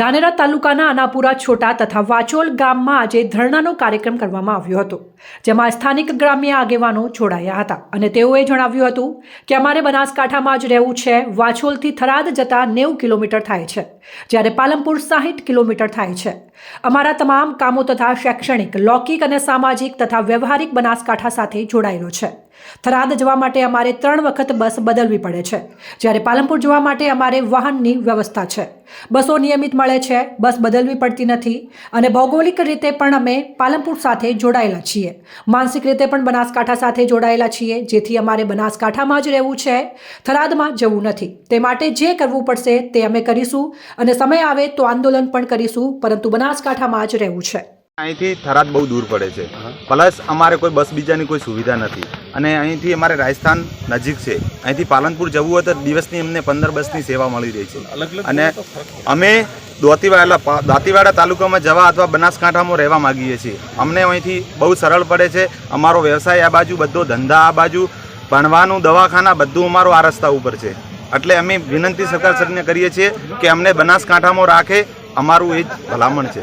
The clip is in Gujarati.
ધાનેરા તાલુકાના અનાપુરા છોટા તથા વાચોલ ગામમાં આજે ધરણાનો કાર્યક્રમ કરવામાં આવ્યો હતો, જેમાં સ્થાનિક ગ્રામ્ય આગેવાનો જોડાયા હતા. અને તેઓએ જણાવ્યું હતું કે, અમારે બનાસકાંઠામાં જ રહેવું છે, વાછોલથી થરાદ જતા નેવું કિલોમીટર થાય છે, જ્યારે પાલનપુર સાહીઠ કિલોમીટર થાય છે. અમારા તમામ કામો તથા શૈક્ષણિક, લૌકિક અને સામાજિક તથા વ્યવહારિક બનાસકાંઠા સાથે જોડાયેલો છે. થરાદ જવા માટે અમારે ત્રણ વખત બસ બદલવી પડે છે. જ્યારે પાલનપુર જવા માટે અમારે વાહનની વ્યવસ્થા છે. બસો નિયમિત મળે છે, બસ બદલવી પડતી નથી અને ભૌગોલિક રીતે પણ અમે પાલનપુર સાથે જોડાયેલા છીએ. માનસિક રીતે પણ બનાસકાંઠા સાથે જોડાયેલા છીએ, જેથી અમારે બનાસકાંઠામાં જ રહેવું છે, થરાદમાં જવું નથી. તે માટે જે કરવું પડશે તે અમે કરીશું અને સમય આવે તો આંદોલન પણ કરીશું, પરંતુ બનાસકાંઠામાં જ રહેવું છે. અહીંથી થરાદ બહુ દૂર પડે છે. પ્લસ અમારે કોઈ બસ બીજાની કોઈ સુવિધા નથી. અને અહીંથી અમારે રાજસ્થાન નજીક છે. અહીંથી પાલનપુર જવું હોય તો દિવસની અમને પંદર બસની સેવા મળી રહી છે. અને અમે દોતીવાડા દાંતીવાડા તાલુકામાં જવા અથવા બનાસકાંઠામાં રહેવા માગીએ છીએ. અમને અહીંથી બહુ સરળ પડે છે. અમારો વ્યવસાય આ બાજુ બધો ધંધા આ બાજુ ભણવાનું દવાખાના બધું અમારું આ રસ્તા ઉપર છે. એટલે અમે વિનંતી સરકાર સરને કરીએ છીએ કે અમને બનાસકાંઠામાં રાખે. અમારું એ જ ભલામણ છે.